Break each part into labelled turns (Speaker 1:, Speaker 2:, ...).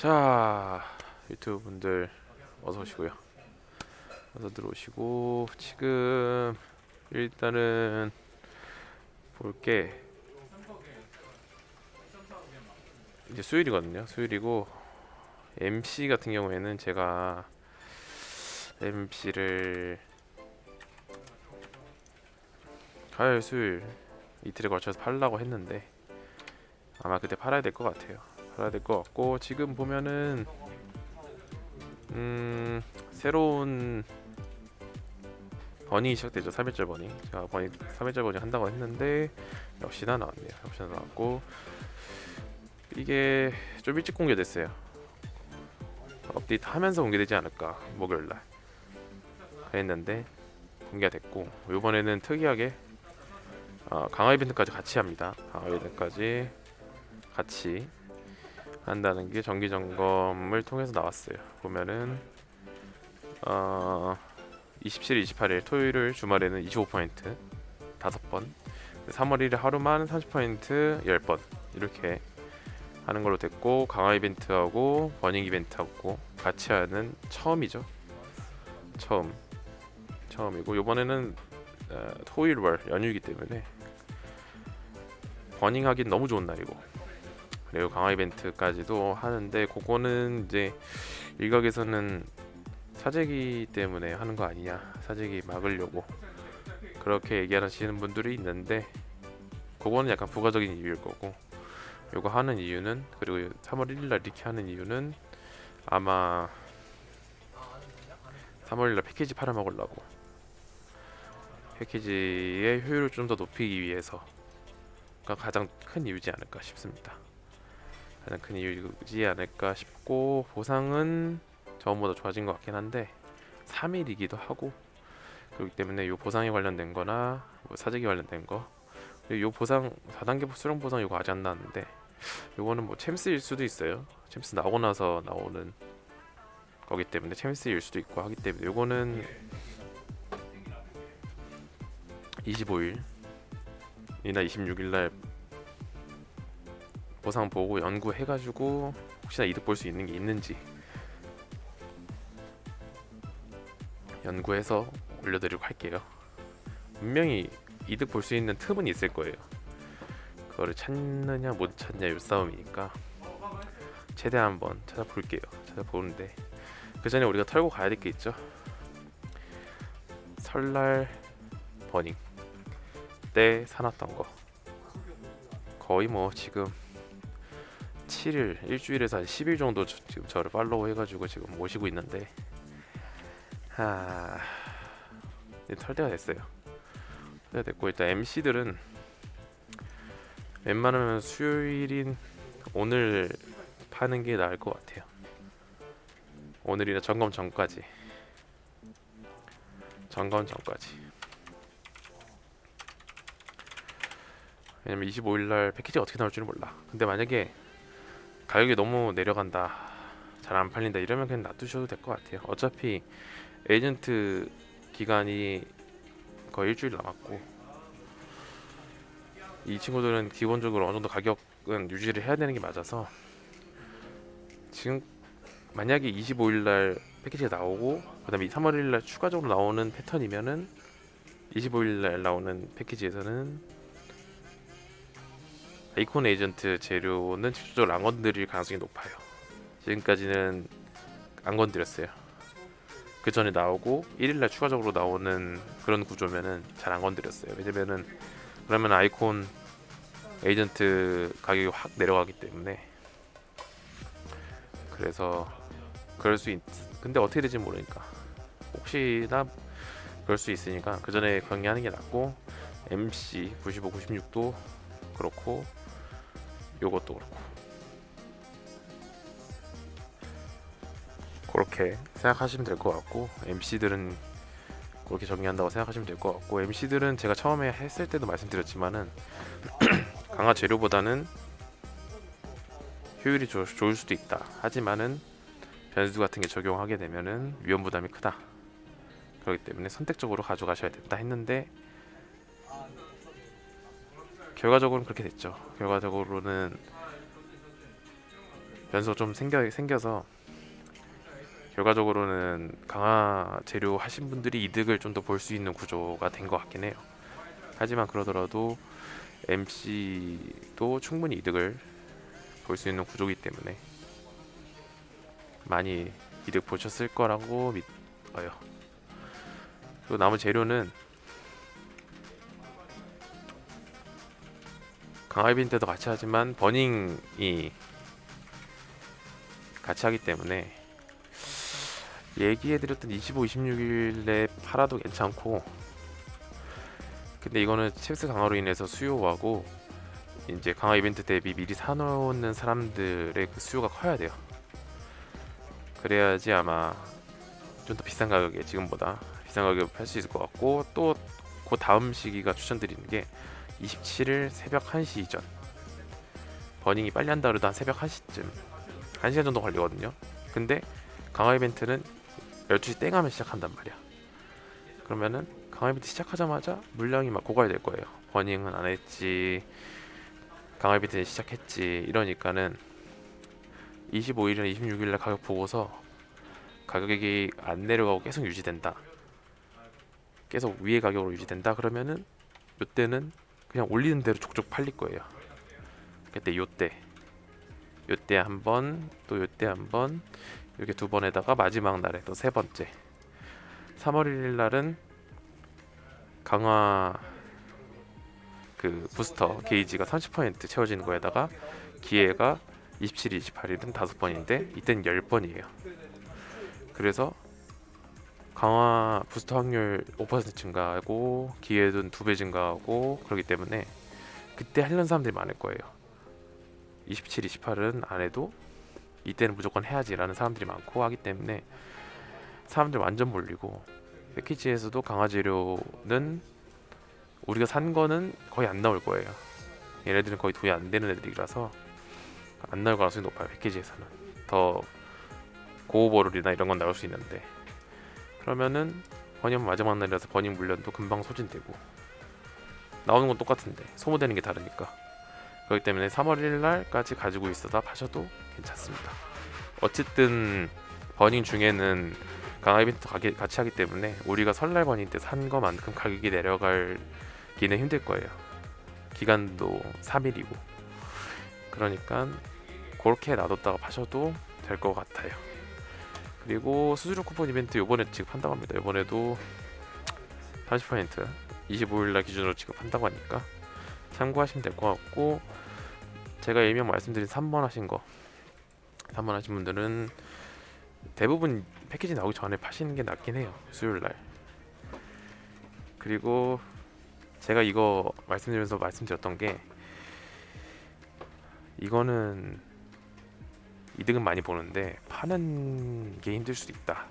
Speaker 1: 자 유튜브 분들 어서 오시고요. 어서 들어오시고 지금 일단은 볼게 이제 수요일이거든요. 수요일이고 MC 같은 경우에는 제가 MC를 화요일 수요일 이틀에 걸쳐서 팔려고 했는데 아마 그때 팔아야 될 것 같아요. 팔아야 될 것 같고 지금 보면은 음 새로운 버닝이 시작되죠. 3일절 버닝. 제가 버닝 3일절 버닝 한다고 했는데 역시나 나왔네요. 역시나 나왔고 이게 좀 일찍 공개됐어요. 업데이트 하면서 공개되지 않을까 목요일 날 했는데 공개가 됐고 이번에는 특이하게 어, 강화 이벤트까지 같이 합니다. 강화 이벤트까지 같이 한다는 게 정기 점검을 통해서 나왔어요. 보면은 어 27, 28일 토요일 주말에는 25% 다섯 번, 3월 1일 하루만 30% 10번 이렇게 하는 걸로 됐고 강화 이벤트하고 버닝 이벤트하고 같이 하는 처음이죠. 처음 처음이고 이번에는 어, 토요일 월 연휴이기 때문에 버닝 하긴 너무 좋은 날이고 그리고 강화 이벤트까지도 하는데 그거는 이제 일각에서는 사재기 때문에 하는 거 아니냐 사재기 막으려고 그렇게 얘기하시는 분들이 있는데 그거는 약간 부가적인 이유일 거고 요거 하는 이유는 그리고 3월 1일 날 이렇게 하는 이유는 아마 3월 1일 날 패키지 팔아먹으려고 패키지의 효율을 좀 더 높이기 위해서 가 가장 큰 이유지 않을까 싶습니다. 가장 큰 이유지 않을까 싶고 보상은 저번보다 좋아진 것 같긴 한데 3일이기도 하고 그렇기 때문에 요 보상에 관련된 거나 뭐 사재기 관련된 거. 요 보상 4단계 수령 보상 이거 아직 안 나왔는데 요거는 뭐 챔스일 수도 있어요. 챔스 나오고 나서 나오는 거기 때문에 챔스일 수도 있고 하기 때문에 요거는 25일 이나 26일 날 보상 보고 연구해 가지고 혹시나 이득 볼 수 있는 게 있는지 연구해서 올려드리고 할게요. 분명히 이득 볼 수 있는 틈은 있을 거예요. 그거를 찾느냐 못 찾냐 이 싸움이니까 최대한 한번 찾아볼게요. 찾아보는데 그 전에 우리가 털고 가야 될 게 있죠. 설날 버닝 때 사놨던 거 거의 뭐 지금 7일 일주일에서 한 10일 정도 저- 지금 저를 팔로우 해가지고 지금 모시고 있는데 하 이제 털 때가 됐어요. 털 때가 됐고 일단 MC들은 웬만하면 수요일인 오늘 파는 게 나을 것 같아요. 오늘이나 점검 전까지 점검 전까지 왜냐면 25일 날 패키지가 어떻게 나올지는 몰라. 근데 만약에 가격이 너무 내려간다, 잘 안 팔린다 이러면 그냥 놔두셔도 될 것 같아요. 어차피 에이전트 기간이 거의 일주일 남았고 이 친구들은 기본적으로 어느 정도 가격은 유지를 해야 되는 게 맞아서 지금 만약에 25일 날 패키지가 나오고 그다음에 3월 1일 날 추가적으로 나오는 패턴이면은 25일 날 나오는 패키지에서는 에이콘 에이전트 재료는 직접적으로 안 건드릴 가능성이 높아요. 지금까지는 안 건드렸어요. 그 전에 나오고 1일날 추가적으로 나오는 그런 구조면은 잘 안 건드렸어요. 왜냐면은 그러면 아이콘 에이전트 가격이 확 내려가기 때문에 그래서 그럴 수 있. 근데 어떻게 될지 모르니까 혹시나 그럴 수 있으니까 그 전에 관리하는 게 낫고 MC 95, 96도 그렇고 요것도 그렇고 그렇게 생각하시면 될 것 같고 MC들은 그렇게 정리한다고 생각하시면 될 것 같고 MC들은 제가 처음에 했을 때도 말씀드렸지만은 강화 재료보다는 효율이 좋, 좋을 수도 있다. 하지만은 변수 같은 게 적용하게 되면은 위험 부담이 크다. 그렇기 때문에 선택적으로 가져가셔야 된다 했는데 결과적으로는 그렇게 됐죠. 결과적으로는 변수가 좀 생겨 생겨서 결과적으로는 강화 재료 하신 분들이 이득을 좀 더 볼 수 있는 구조가 된 것 같긴 해요. 하지만 그러더라도 MC도 충분히 이득을 볼 수 있는 구조이기 때문에 많이 이득 보셨을 거라고 믿어요. 또 남은 재료는 강화이빈 때도 같이 하지만 버닝이 같이 하기 때문에 얘기해드렸던 25, 26일에 팔아도 괜찮고 근데 이거는 칩스 강화로 인해서 수요하고 이제 강화 이벤트 대비 미리 사놓는 사람들의 그 수요가 커야 돼요. 그래야지 아마 좀 더 비싼 가격에 지금보다 비싼 가격에 팔 수 있을 것 같고 또 그 다음 시기가 추천드리는 게 27일 새벽 1시 이전 버닝이 빨리 한다 한 새벽 1시쯤 1시간 정도 걸리거든요. 근데 강화 이벤트는 12시 땡 하면 시작한단 말이야. 그러면은 강화 이벤트 시작하자마자 물량이 막 고갈될 거예요. 버닝은 안 했지. 강화 이벤트는 시작했지. 이러니까는 25일이나 26일날 가격 보고서 가격이 안 내려가고 계속 유지된다. 계속 위에 가격으로 유지된다. 그러면은 이때는 그냥 올리는 대로 족족 팔릴 거예요. 그때 요때 요때 한 번, 또 요때 한 번, 이렇게 두 번에다가 마지막 날에 또 세 번째. 3월 1일 날은 강화 그 부스터 게이지가 30% 채워지는 거에다가 기회가 27, 28일은 다섯 번인데 이때는 10번이에요. 그래서 강화 부스터 확률 5% 증가하고 기회는 두배 증가하고 그렇기 때문에 그때 하려는 사람들이 많을 거예요. 27, 28은 안 해도 이때는 무조건 해야지라는 사람들이 많고 하기 때문에 사람들 완전 몰리고 패키지에서도 강화 재료는 우리가 산 거는 거의 안 나올 거예요. 얘네들은 거의 도입 안 되는 애들이라서 안 나올 가능성이 높아요. 패키지에서는 더 고오버롤이나 이런 건 나올 수 있는데 그러면은 버닝 마지막 날이라서 버닝 물련도 금방 소진되고 나오는 건 똑같은데 소모되는 게 다르니까 그렇기 때문에 3월 1일 날까지 가지고 있어다 파셔도 괜찮습니다. 어쨌든 버닝 중에는 강화 이벤트 같이 하기 때문에 우리가 설날 버닝 때 산 거만큼 가격이 내려갈기는 힘들 거예요. 기간도 3일이고 그러니까 그렇게 놔뒀다가 파셔도 될 것 같아요. 그리고 수수료 쿠폰 이벤트 요번에 지급한다고 합니다. 요번에도 30% 25일날 기준으로 지급한다고 하니까 참고하시면 될 것 같고 제가 일명 말씀드린 3번 하신 거 3번 하신 분들은 대부분 패키지 나오기 전에 파시는 게 낫긴 해요 수요일 날 그리고 제가 이거 말씀드리면서 말씀드렸던 게 이거는 이득은 많이 보는데 파는 게 힘들 수도 있다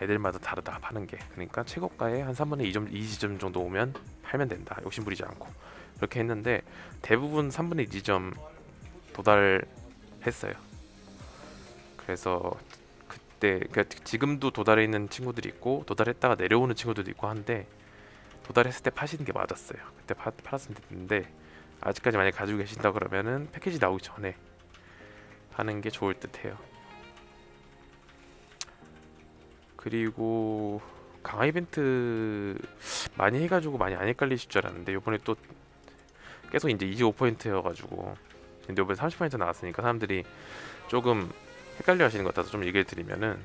Speaker 1: 애들마다 다르다 파는 게 그러니까 최고가에 한 3분의 2점 2지점 정도 오면 팔면 된다 욕심 부리지 않고 그렇게 했는데 대부분 3분의 2점 도달했어요. 그래서 그때 그러니까 지금도 도달해 있는 친구들이 있고 도달했다가 내려오는 친구들도 있고 한데 도달했을 때 파시는 게 맞았어요. 그때 파, 팔았으면 됐는데 아직까지 만약 가지고 계신다 그러면은 패키지 나오기 전에 하는 게 좋을 듯해요. 그리고 강화 이벤트 많이 해가지고 많이 안 헷갈리실 줄 알았는데 이번에 또 계속 이제 25%여가지고 근데 이번에 30% 나왔으니까 사람들이 조금 헷갈려 하시는 것 같아서 좀 얘기를 드리면은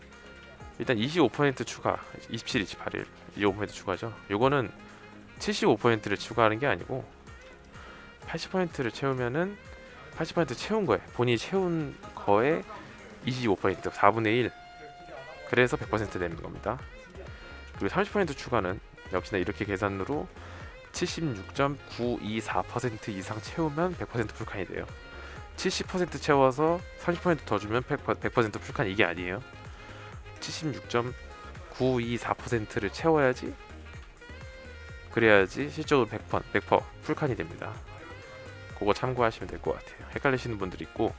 Speaker 1: 일단 25% 추가 27, 28일 25% 추가죠 요거는 75%를 추가하는 게 아니고 80%를 채우면은 80% 채운 거에 본인이 채운 거에 25% 4분의 1 그래서 100% 되는 겁니다 그리고 30% 추가는 역시나 이렇게 계산으로 76.924% 이상 채우면 100% 풀칸이 돼요. 70% 채워서 30%더 주면 100%, 100% 풀칸 이게 아니에요. 76.924%를 채워야지 그래야지 실적으로 100%, 100% 풀칸이 됩니다. 그거 참고하시면 될 것 같아요. 헷갈리시는 분들이 있고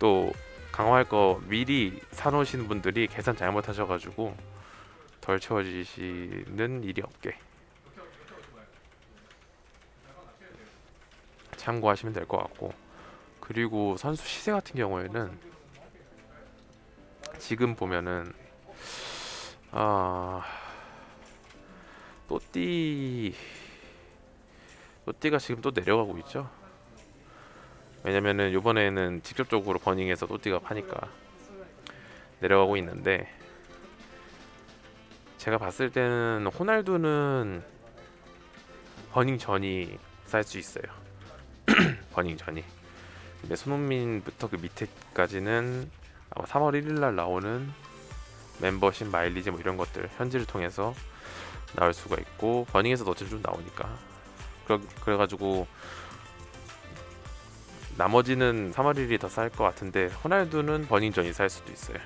Speaker 1: 또 강화할 거 미리 사놓으시는 분들이 계산 잘못하셔가지고 덜 채워지시는 일이 없게 참고하시면 될 것 같고 그리고 선수 시세 같은 경우에는 지금 보면은 아 또띠 또띠가 지금 또 내려가고 있죠. 왜냐면은 이번에는 직접적으로 버닝에서 또띠가 파니까 내려가고 있는데 제가 봤을 때는 호날두는 버닝 전이 쌀 수 있어요. 버닝 전이. 근데 손흥민부터 그 밑에까지는 아마 3월 1일 날 나오는 멤버십 마일리지 뭐 이런 것들 현지를 통해서 나올 수가 있고 버닝에서도 어차피 좀 나오니까 그래, 그래가지고 나머지는 3월 1일이 더 쌀 것 같은데 호날두는 버닝전이 쌀 수도 있어요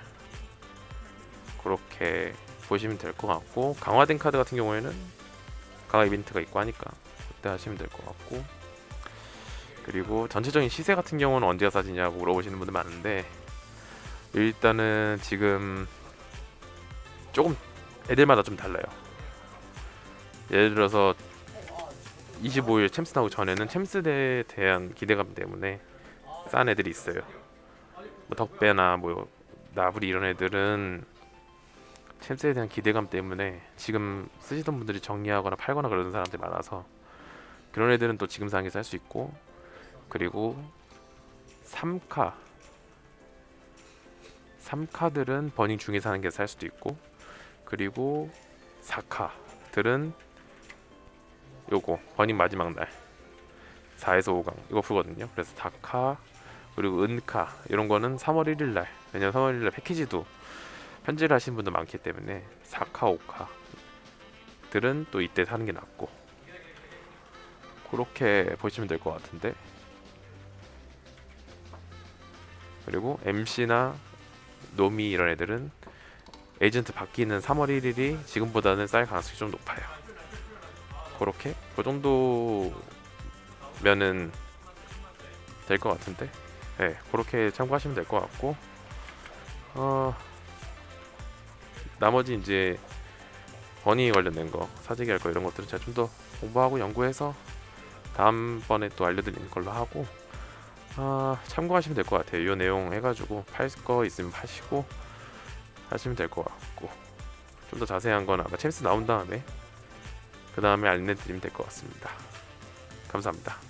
Speaker 1: 그렇게 보시면 될 것 같고 강화된 카드 같은 경우에는 강화 이벤트가 있고 하니까 그때 하시면 될 것 같고 그리고 전체적인 시세 같은 경우는 언제가 싸지냐고 물어보시는 분들 많은데 일단은 지금 조금 애들마다 좀 달라요. 예를 들어서 25일 챔스 나오기 전에는 챔스대에 대한 기대감 때문에 싼 애들이 있어요. 뭐 덕배나 뭐 나브리 이런 애들은 챔스에 대한 기대감 때문에 지금 쓰시던 분들이 정리하거나 팔거나 그러는 사람들이 많아서 그런 애들은 또 지금 상황에 살수 있고 그리고 3카 3카들은 버닝 중에서 하는 게 살 수도 있고 그리고 4카들은 요거 버닝 마지막 날. 4에서 5강. 이거 풀거든요. 그래서 다카 그리고 은카. 이런 거는 3월 1일 날. 왜냐면 3월 1일 날 패키지도 현질을 하신 분도 많기 때문에 4카 5카 들은 또 이때 사는 게 낫고. 그렇게 보시면 될 것 같은데. 그리고 MC나 노미 이런 애들은 에이전트 바뀌는 3월 1일이 지금보다는 쌀 가능성이 좀 높아요. 그렇게? 그 정도면은 될 것 같은데, 네 그렇게 참고하시면 될 것 같고, 어 나머지 이제 버니 관련된 거, 사재기 할 거 이런 것들은 제가 좀 더 공부하고 연구해서 다음번에 또 알려드리는 걸로 하고. 아, 참고하시면 될 것 같아요. 이 내용 해가지고 팔 거 있으면 파시고 하시면 될 것 같고. 좀 더 자세한 건 아마 챔스 나온 다음에 그 다음에 알려드리면 될 것 같습니다. 감사합니다.